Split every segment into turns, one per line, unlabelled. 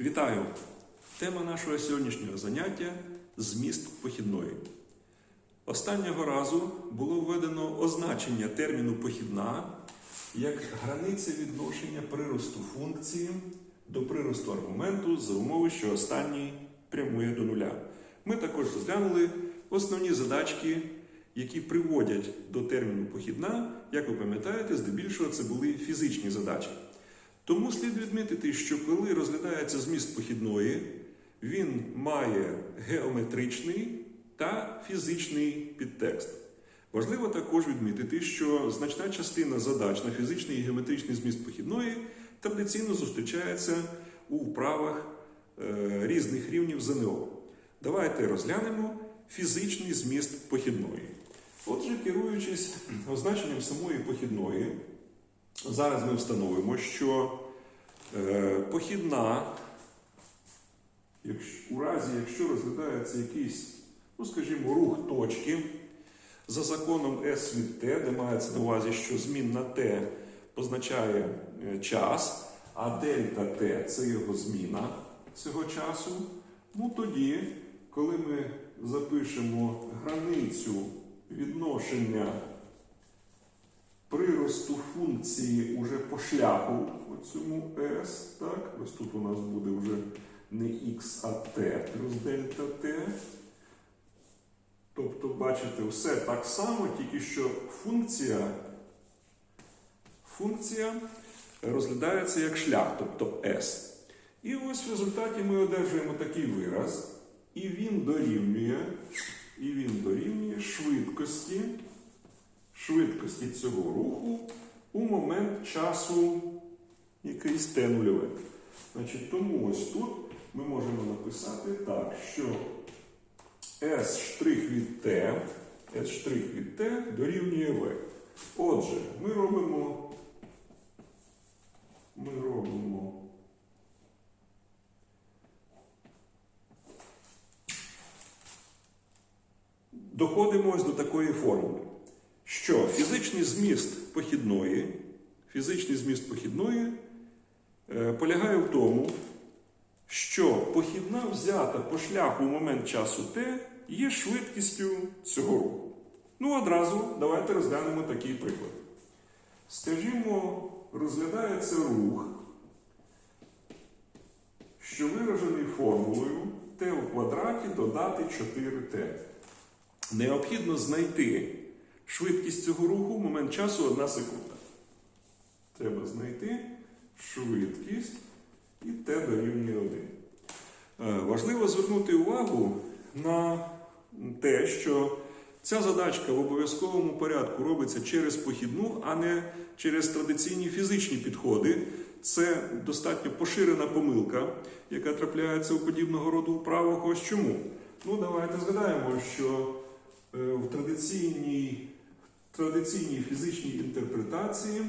Вітаю! Тема нашого сьогоднішнього заняття зміст похідної. Останнього разу було введено означення терміну похідна як границя відношення приросту функції до приросту аргументу за умови, що останній прямує до нуля. Ми також розглянули основні задачки, які приводять до терміну похідна. Як ви пам'ятаєте, здебільшого це були фізичні задачі. Тому слід відмітити, що коли розглядається зміст похідної, він має геометричний та фізичний підтекст. Важливо також відмітити, що значна частина задач на фізичний і геометричний зміст похідної традиційно зустрічається у вправах е, різних рівнів ЗНО. Давайте розглянемо фізичний зміст похідної. Отже, керуючись означенням самої похідної, Зараз ми встановимо, що похідна, якщо, у разі, якщо розглядається якийсь, ну скажімо, рух точки за законом S від T, де мається на увазі, що змінна T позначає е, час, а дельта T це його зміна цього часу, ну тоді, коли ми запишемо границю відношення приросту функції уже по шляху цьому S, так? Ось тут у нас буде вже не x, а t плюс дельта t. Тобто, бачите, все так само, тільки що функція, функція розглядається як шлях, тобто S. І ось в результаті ми одержуємо такий вираз, і він дорівнює, і він дорівнює швидкості швидкості цього руху у момент часу якийсь t нульове. Значить, тому ось тут ми можемо написати так, що S' від t, S' від t дорівнює V. Отже, ми робимо. Ми робимо. Доходимо ось до такої формули що фізичний зміст похідної, фізичний зміст похідної е, полягає в тому, що похідна взята по шляху в момент часу t є швидкістю цього руху. Ну, одразу давайте розглянемо такий приклад. Скажімо, розглядається рух, що виражений формулою t у квадраті додати 4t. Необхідно знайти Швидкість цього руху в момент часу 1 секунда. Треба знайти швидкість і t дорівнює 1. Е, важливо звернути увагу на те, що ця задачка в обов'язковому порядку робиться через похідну, а не через традиційні фізичні підходи. Це достатньо поширена помилка, яка трапляється у подібного роду вправах. Ось чому. Ну, давайте згадаємо, що е, в традиційній традиційній фізичній інтерпретації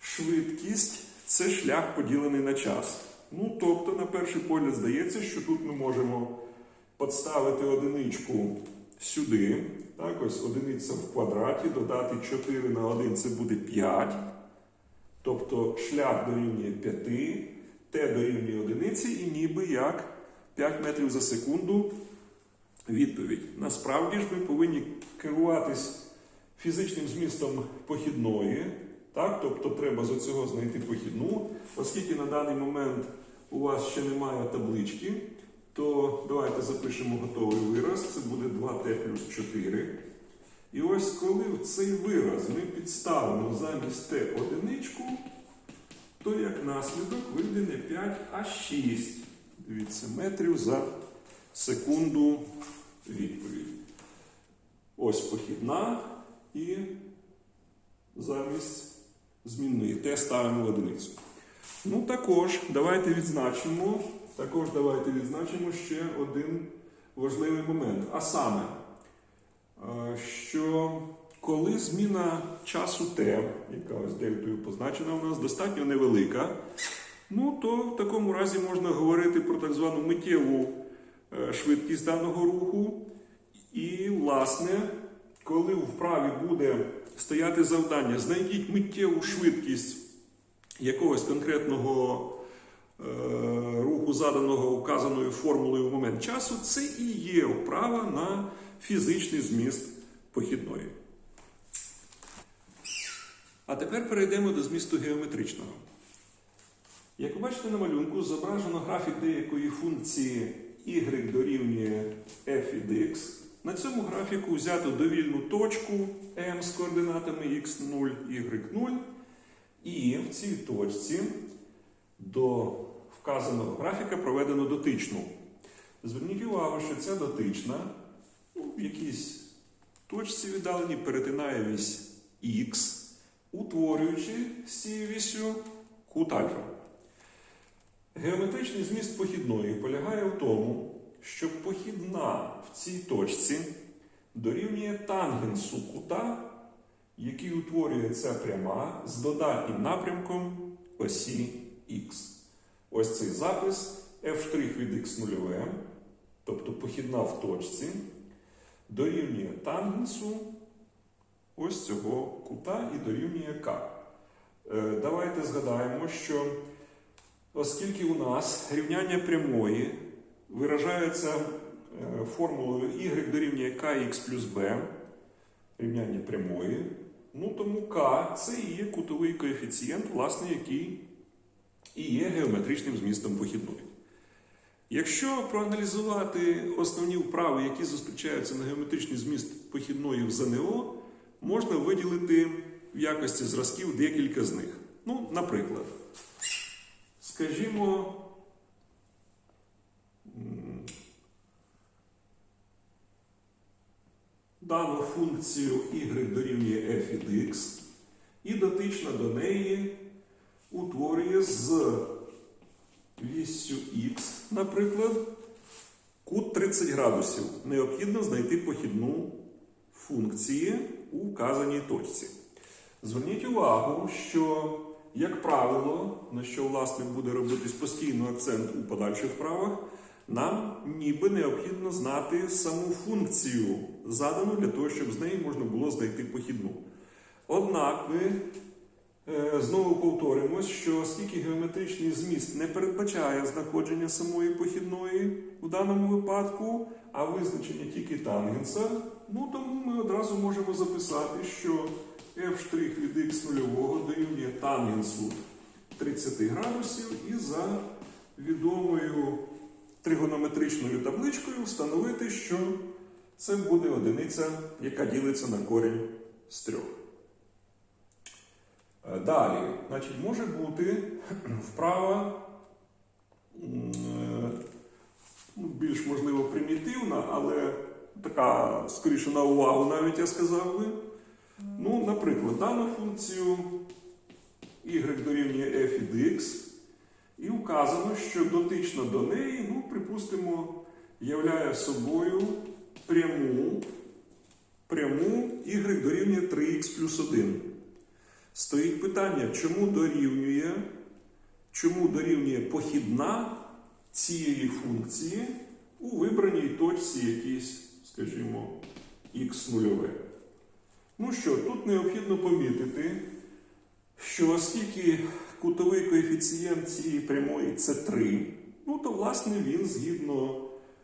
швидкість це шлях поділений на час. Ну, тобто, на перший погляд, здається, що тут ми можемо підставити одиничку сюди. Так, ось одиниця в квадраті, додати 4 на 1 це буде 5. Тобто шлях дорівнює 5, t дорівнює одиниці, і ніби як 5 метрів за секунду відповідь. Насправді ж ми повинні керуватись фізичним змістом похідної. Так? Тобто треба з цього знайти похідну. Оскільки на даний момент у вас ще немає таблички, то давайте запишемо готовий вираз. Це буде 2t плюс 4. І ось коли в цей вираз ми підставимо замість t одиничку, то як наслідок вийде не 5, а 6. Дивіться, метрів за секунду відповідь. Ось похідна і замість змінної Т ставимо одиницю. Ну, також давайте відзначимо, також давайте відзначимо ще один важливий момент. А саме, е, що коли зміна часу Т, яка ось дельтою позначена у нас, достатньо невелика, ну то в такому разі можна говорити про так звану миттєву е, швидкість даного руху. І, власне, коли в вправі буде стояти завдання, знайдіть миттєву швидкість якогось конкретного е, рахунку заданого указаною формулою в момент часу, це і є вправа на фізичний зміст похідної. А тепер перейдемо до змісту геометричного. Як ви бачите на малюнку, зображено графік деякої функції y дорівнює f від x. На цьому графіку взято довільну точку m з координатами x0, y0. І в цій точці до вказаного графіка проведено дотичну. Зверніть увагу, що ця дотична ну, в якійсь точці віддалені перетинає вісь Х, утворюючи з цією вісю кут альфа. Геометричний зміст похідної полягає в тому, що похідна в цій точці дорівнює тангенсу кута, який утворює ця пряма з додатнім напрямком осі Х. Ось цей запис f' від x0, тобто похідна в точці, дорівнює тангенсу ось цього кута і дорівнює k. Е, Давайте згадаємо, що оскільки у нас рівняння прямої виражається е, формулою y дорівнює kx плюс b, рівняння прямої, ну тому k це і є кутовий коефіцієнт, власне, який і є геометричним змістом похідної. Якщо проаналізувати основні вправи, які зустрічаються на геометричний зміст похідної в ЗНО, можна виділити в якості зразків декілька з них. Ну, наприклад, скажімо, дану функцію y дорівнює f від x, і дотична до неї утворює з віссю х, наприклад, кут 30 градусів. Необхідно знайти похідну функції у вказаній точці. Зверніть увагу, що, як правило, на що власне буде робитись постійно акцент у подальших вправах, нам ніби необхідно знати саму функцію, задану для того, щоб з неї можна було знайти похідну. Однак ми Е, Знову повторимось, що оскільки геометричний зміст не передбачає знаходження самої похідної у даному випадку, а визначення тільки тангенса, ну тому ми одразу можемо записати, що f' від x0 дорівнює тангенсу 30 градусів і за відомою тригонометричною табличкою встановити, що це буде одиниця, яка ділиться на корінь з трьох. Е, Далі, значить, може бути вправа е, ну, більш можливо примітивна, але така, скоріше на увагу, навіть я сказав би. Ну, наприклад, дану функцію y дорівнює f від x, і вказано, що дотично до неї, ну, припустимо, являє собою пряму, пряму y дорівнює 3x плюс 1. Стоїть питання, чому дорівнює, чому дорівнює похідна цієї функції у вибраній точці якійсь, скажімо, х0. Ну що, тут необхідно помітити, що оскільки кутовий коефіцієнт цієї прямої це 3, ну то власне він згідно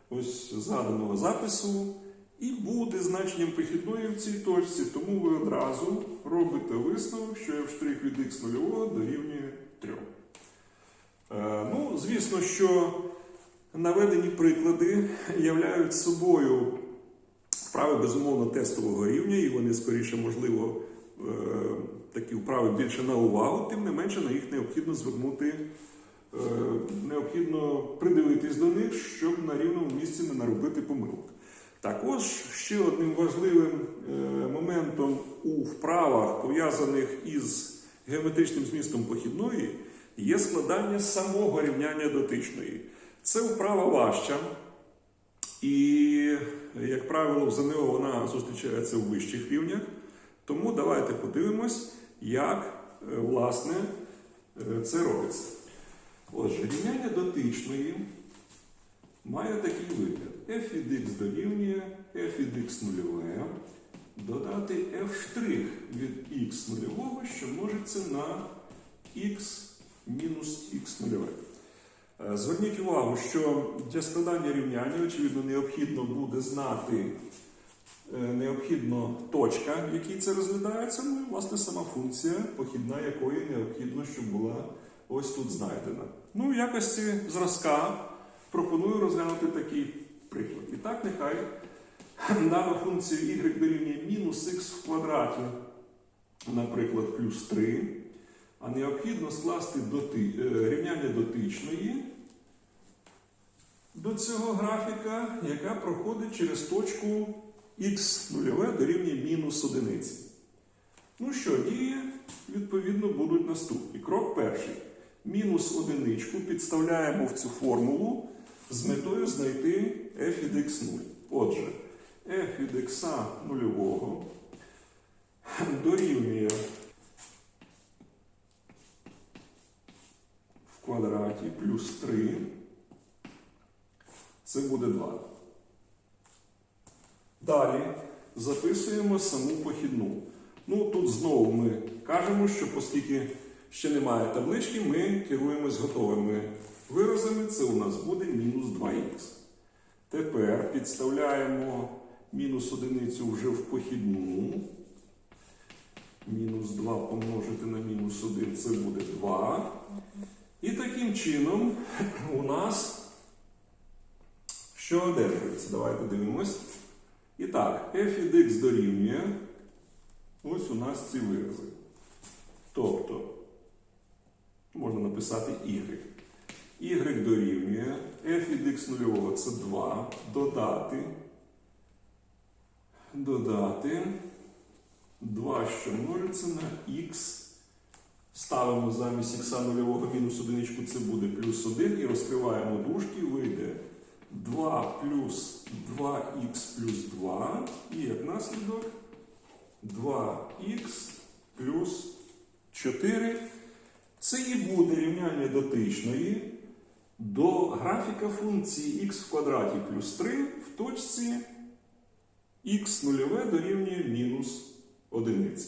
ось згаданого запису і буде значенням похідної в цій точці, тому ви одразу робите висновок, що f' від x0 дорівнює 3. Е, ну, звісно, що наведені приклади являють собою вправи безумовно тестового рівня, і вони скоріше, можливо, е, такі вправи більше на увагу, тим не менше на їх необхідно звернути, необхідно придивитись до них, щоб на рівному місці не наробити помилок. Також ще одним важливим е, моментом у вправах, пов'язаних із геометричним змістом похідної, є складання самого рівняння дотичної. Це вправа важча, і, як правило, в ЗНО вона зустрічається в вищих рівнях. Тому давайте подивимось, як е, власне е, це робиться. Отже, рівняння дотичної має такий вигляд. f від x дорівнює f від x нульове, додати f' від x нульового, що множиться на x мінус x нульове. Е, Зверніть увагу, що для складання рівняння, очевидно, необхідно буде знати е, необхідно точка, в якій це розглядається, ну і власне сама функція, похідна якої необхідно, щоб була ось тут знайдена. Ну, в якості зразка пропоную розглянути такий приклад. І так, нехай дана функція y дорівнює мінус х в квадраті, наприклад, плюс 3, а необхідно скласти доти, е, рівняння дотичної до цього графіка, яка проходить через точку х нульове дорівнює мінус одиниці. Ну що, дії, відповідно, будуть наступні. Крок перший. Мінус одиничку підставляємо в цю формулу з метою знайти f від x 0. Отже, f від x нульового дорівнює в квадраті плюс 3. Це буде 2. Далі записуємо саму похідну. Ну, тут знову ми кажемо, що оскільки ще немає таблички, ми керуємось готовими виразами. Це у нас буде мінус 2х. Тепер підставляємо мінус одиницю вже в похідну. Мінус 2 помножити на мінус 1 це буде 2. І таким чином у нас що одержується? Давайте дивимось. І так, f від x дорівнює. Ось у нас ці вирази. Тобто, написати y. y дорівнює f від x нульового це 2. Додати. Додати. 2, що множиться на х. Ставимо замість х нульового мінус одиничку, це буде плюс 1. І розкриваємо дужки, вийде 2 плюс 2х плюс 2. І як наслідок 2х плюс 4. Це і буде рівняння дотичної до графіка функції х в квадраті плюс 3 в точці х нульове дорівнює мінус одиниці.